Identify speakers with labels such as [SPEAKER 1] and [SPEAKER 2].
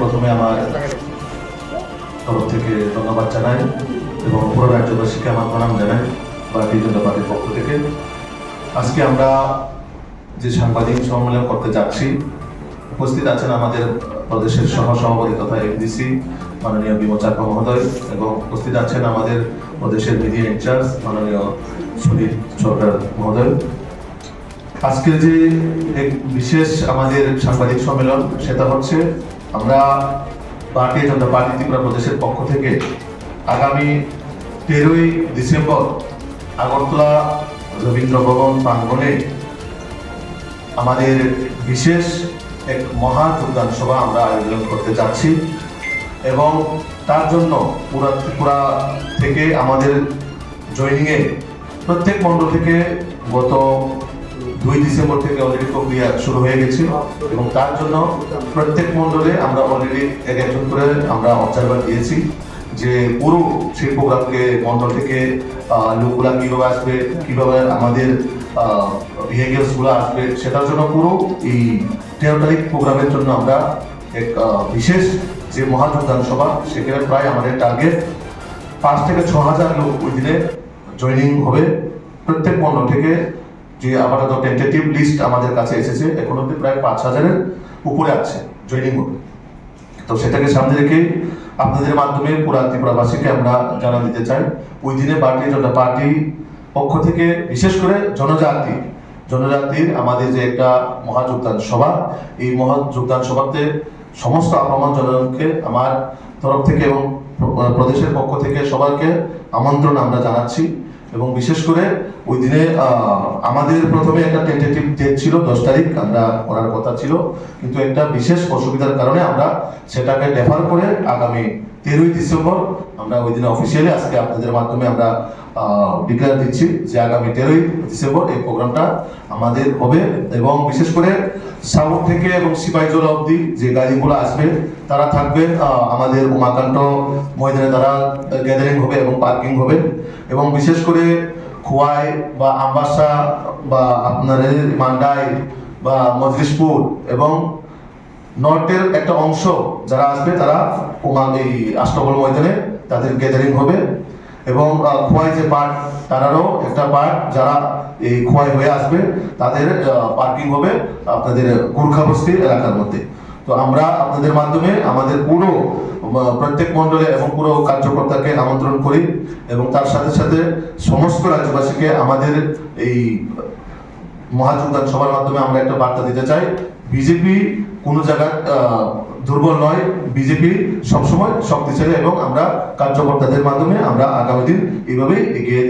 [SPEAKER 1] প্রথমে আমার তরফ থেকে ধন্যবাদ জানাই এবং পুরো রাজ্যবাসীকে আমার প্রণাম জানাই ভারতীয় জনতা পার্টির পক্ষ থেকে। আজকে আমরা যে সাংবাদিক সম্মেলন করতে যাচ্ছি, উপস্থিত আছেন আমাদের প্রদেশের সহ সভাপতি তথা এফডিসি, মাননীয় বিমোচার্য মহোদয় এবং উপস্থিত আছেন আমাদের প্রদেশের মিডিয়া ইনচার্জ, মাননীয় সুদীপ সরকার মহোদয়। আজকে যে এক বিশেষ আমাদের সাংবাদিক সম্মেলন, সেটা হচ্ছে আমরা ভারতীয় জনতা পার্টি ত্রিপুরা প্রদেশের পক্ষ থেকে আগামী তেরোই ডিসেম্বর আগরতলা রবীন্দ্র ভবন প্রাঙ্গণে আমাদের বিশেষ এক মহা যোগদান সভা আমরা আয়োজন করতে যাচ্ছি এবং তার জন্য পুরা ত্রিপুরা থেকে আমাদের জয়নিংয়ে প্রত্যেক মণ্ডল থেকে গত দুই ডিসেম্বর থেকে অলরেডি প্রক্রিয়া শুরু হয়ে গেছে এবং তার জন্য প্রত্যেক মণ্ডলে আমরা অলরেডি এক একজন করে আমরা অবজারভার দিয়েছি যে পুরো সেই প্রোগ্রামকে মণ্ডল থেকে লোকগুলা কীভাবে আসবে, কীভাবে আমাদের বিহেভিয়ার্সগুলো আসবে, সেটার জন্য পুরো এই তেরো তারিখ প্রোগ্রামের জন্য আমরা এক বিশেষ যে মহাযোগদান সভা, সেখানে প্রায় আমাদের টার্গেট পাঁচ থেকে ছ হাজার লোক ওই দিনে জয়নিং হবে। প্রত্যেক মণ্ডল থেকে যে আপাতত টেন্টেটিভ লিস্ট আমাদের কাছে এসেছে, এখন অব্দি প্রায় পাঁচ হাজারের উপরে আছে জয়নিং হবে তো সেটাকে সামনে রেখে আপনাদের মাধ্যমে পুরা ত্রিপুরাবাসীকে আমরা জানা দিতে চাই। ওই দিনে ভারতীয় জনতা পার্টি পক্ষ থেকে, বিশেষ করে জনজাতি, জনজাতির আমাদের যে একটা মহাযোগদান সভা, এই মহাযোগদান সভাতে সমস্ত আপামর জনগণকে, আমার তরফ থেকে এবং প্রদেশের পক্ষ থেকে সবাইকে আমন্ত্রণ আমরা জানাচ্ছি। এবং বিশেষ করে ওই দিনে আমাদের প্রথমে একটা টেন্টেটিভ ডেট ছিল, দশ তারিখ, আমরা করার কথা ছিল। কিন্তু একটা বিশেষ অসুবিধার কারণে আমরা সেটাকে ডেফার করে আগামী তেরোই ডিসেম্বর আমরা ওই দিনে অফিসিয়ালি আজকে আপনাদের মাধ্যমে আমরা ডিক্লেয়ার দিচ্ছি যে আগামী তেরোই ডিসেম্বর এই প্রোগ্রামটা আমাদের হবে এবং বিশেষ করে সাউথ থেকে এবং সিপাহীজলা অবধি যে গাড়িগুলো আসবে, তারা থাকবে আমাদের উমাকান্ত ময়দানে তারা গ্যাদারিং হবে এবং পার্কিং হবে এবং বিশেষ করে খোয়াই বা আমবাসা বা আপনাদের মান্ডাই বা মজলিশপুর এবং নর্থের একটা অংশ যারা আসবে, তারা এই আষ্টবল ময়দানে তাদের গ্যাদারিং হবে এবং খোয়াই যে পার্ট তারারও একটা পার্ট যারা এই খোয়াই হয়ে আসবে, তাদের পার্কিং হবে আপনাদের গুর্খাবস্তি এলাকার মধ্যে। তো আমরা আপনাদের মাধ্যমে আমাদের পুরো প্রত্যেক মণ্ডলে এবং পুরো কার্যকর্তাকে আমন্ত্রণ করি এবং তার সাথে সাথে সমস্ত রাজ্যবাসীকে আমাদের এই মহাযোগদান সভার মাধ্যমে আমরা একটা বার্তা দিতে চাই। বিজেপি কোনো জায়গায় আহ, দুর্বল নয়। বিজেপি সবসময় শক্তিশালী এবং আমরা কার্যকর্তাদের মাধ্যমে আমরা আগামী দিন এইভাবেই এগিয়ে